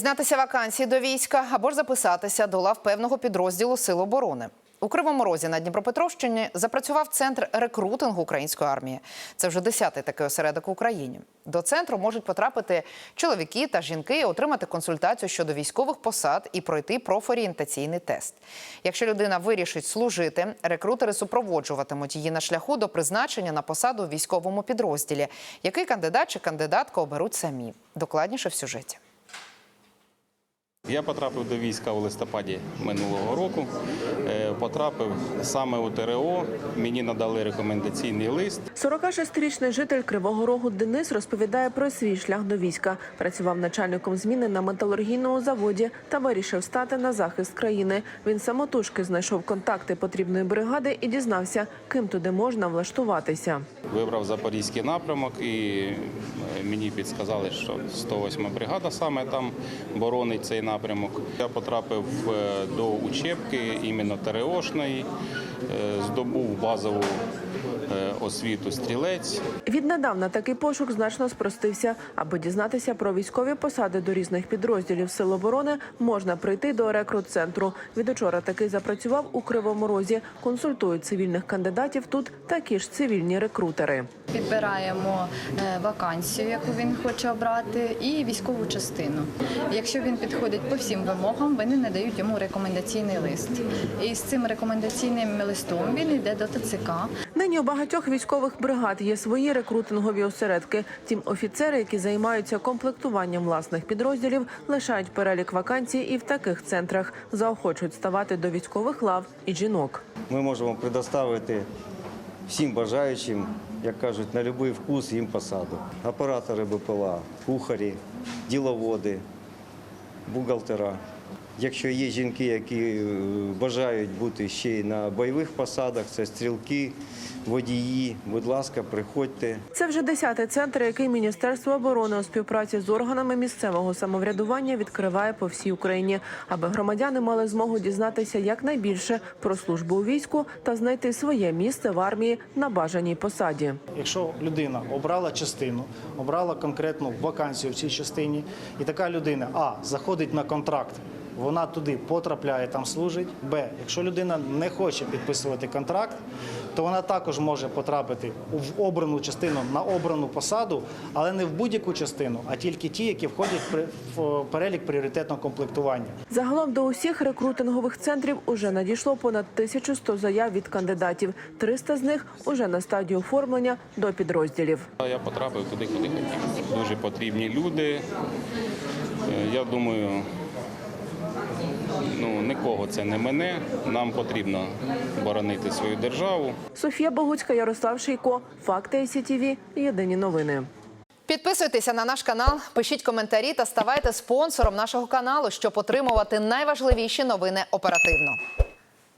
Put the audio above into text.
Знятися вакансії до війська або ж записатися до лав певного підрозділу Сил оборони. У Кривому Розі на Дніпропетровщині запрацював центр рекрутингу української армії. Це вже десятий такий осередок в Україні. До центру можуть потрапити чоловіки та жінки, отримати консультацію щодо військових посад і пройти профорієнтаційний тест. Якщо людина вирішить служити, рекрутери супроводжуватимуть її на шляху до призначення на посаду у військовому підрозділі, який кандидат чи кандидатка оберуть самі. Докладніше в сюжеті. Я потрапив до війська у листопаді минулого року. Е, Потрапив саме у ТРО. Мені надали рекомендаційний лист. 46-річний житель Кривого Рогу Денис розповідає про свій шлях до війська. Працював начальником зміни на металургійному заводі та вирішив стати на захист країни. Він самотужки знайшов контакти потрібної бригади і дізнався, ким туди можна влаштуватися. Вибрав запорізький напрямок і е, мені підсказали, що 108 бригада саме там боронить цей напрямок. Я потрапив е, до учебки іменно ТРОшної, е, здобув базову освіту стрілець. Віднедавна такий пошук значно спростився. Аби дізнатися про військові посади до різних підрозділів Сил оборони, можна прийти до рекрут-центру. Від учора такий запрацював у Кривому Розі. Консультують цивільних кандидатів тут такі ж цивільні рекрутери. Підбираємо е, вакансію, яку він хоче обрати, і військову частину. Якщо він підходить по всім вимогам, вони надають йому рекомендаційний лист. І з цим рекомендаційним листом він йде до ТЦК. Нині у багатьох військових бригад є свої рекрутингові осередки. Тім офіцери, які займаються комплектуванням власних підрозділів, лишають перелік вакансій і в таких центрах заохочують ставати до військових лав і жінок. Ми можемо предоставити всім бажаючим, як кажуть, на будь-який вкус їм посаду. Оператори БПЛА, кухарі, діловоди, бухгалтера. Якщо є жінки, які е, бажають бути ще й на бойових посадах, це стрілки, водії. Будь ласка, приходьте. Це вже десятий центр, який Міністерство оборони у співпраці з органами місцевого самоврядування відкриває по всій Україні, аби громадяни мали змогу дізнатися якнайбільше про службу у війську та знайти своє місце в армії на бажаній посаді. Якщо людина обрала частину, обрала конкретну вакансію в цій частині, і така людина а заходить на контракт, вона туди потрапляє, там служить. Б, якщо людина не хоче підписувати контракт, то вона також може потрапити в обрану частину на обрану посаду, але не в будь-яку частину, а тільки ті, які входять при- в перелік пріоритетного комплектування. Загалом до усіх рекрутингових центрів уже надійшло понад 1100 заяв від кандидатів. 300 з них уже на стадії оформлення до підрозділів. Я потрапив туди, куди хотів. Дуже потрібні люди. Е, Я думаю, нікого це не мене. Нам потрібно боронити свою державу. Софія Богуцька, Ярослав Шийко. Факти СІТІВІ. Єдині новини. Підписуйтеся на наш канал, пишіть коментарі та ставайте спонсором нашого каналу, щоб отримувати найважливіші новини оперативно.